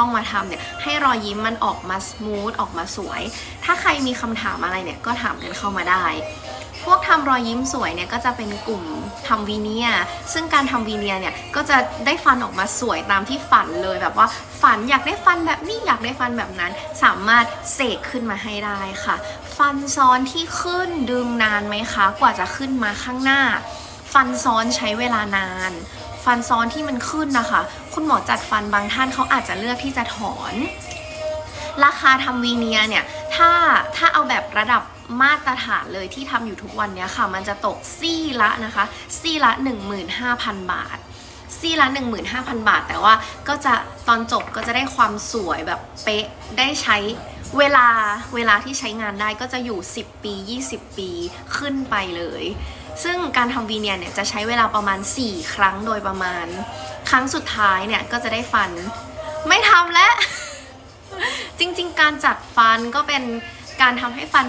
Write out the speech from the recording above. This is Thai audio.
ต้องมาทำเนี่ยให้รอยยิ้มมันออกมาสมูทออกมาสวย ถ้าใครมีคำถามอะไรเนี่ยก็ถามกันเข้ามาได้ พวกทำรอยยิ้มสวยเนี่ยก็จะเป็นกลุ่มทำวีเนียร์ซึ่งการทำวีเนียร์เนี่ยก็จะได้ฟันออกมาสวยตามที่ฝันเลยแบบว่าฝันอยากได้ฟันแบบนี้อยากได้ฟันแบบนั้น สามารถเสกขึ้นมาให้ได้ค่ะ ฟันซ้อนที่ขึ้นดึงนานไหมคะ กว่าจะขึ้นมาข้างหน้า ฟันซ้อนใช้เวลานาน ฟันซ้อนที่มันขึ้นนะคะ คุณหมอจัดฟันบางท่านเขาอาจจะเลือกที่จะถอน ราคาทำวีเนียเนี่ย ถ้าถ้าเอาแบบระดับมาตรฐานเลยที่ทำอยู่ทุกวันเนี้ยค่ะ มันจะตกซี่ละนะคะ ซี่ละ 15,000 บาท ซี่ละ 15,000 บาท แต่ว่าก็จะตอนจบก็จะได้ความสวยแบบเป๊ะได้ใช้ เวลาเวลาที่ใช้งานได้ก็จะอยู่ 10 ปี 20 ปีขึ้นไปเลย ซึ่งการทำวีเนียร์เนี่ยจะใช้เวลาประมาณ 4 ครั้งโดยประมาณ ครั้งสุดท้ายเนี่ยก็จะได้ฟัน ไม่ทำแล้ว จริงๆ การจัดฟันก็เป็นการทำให้ฟัน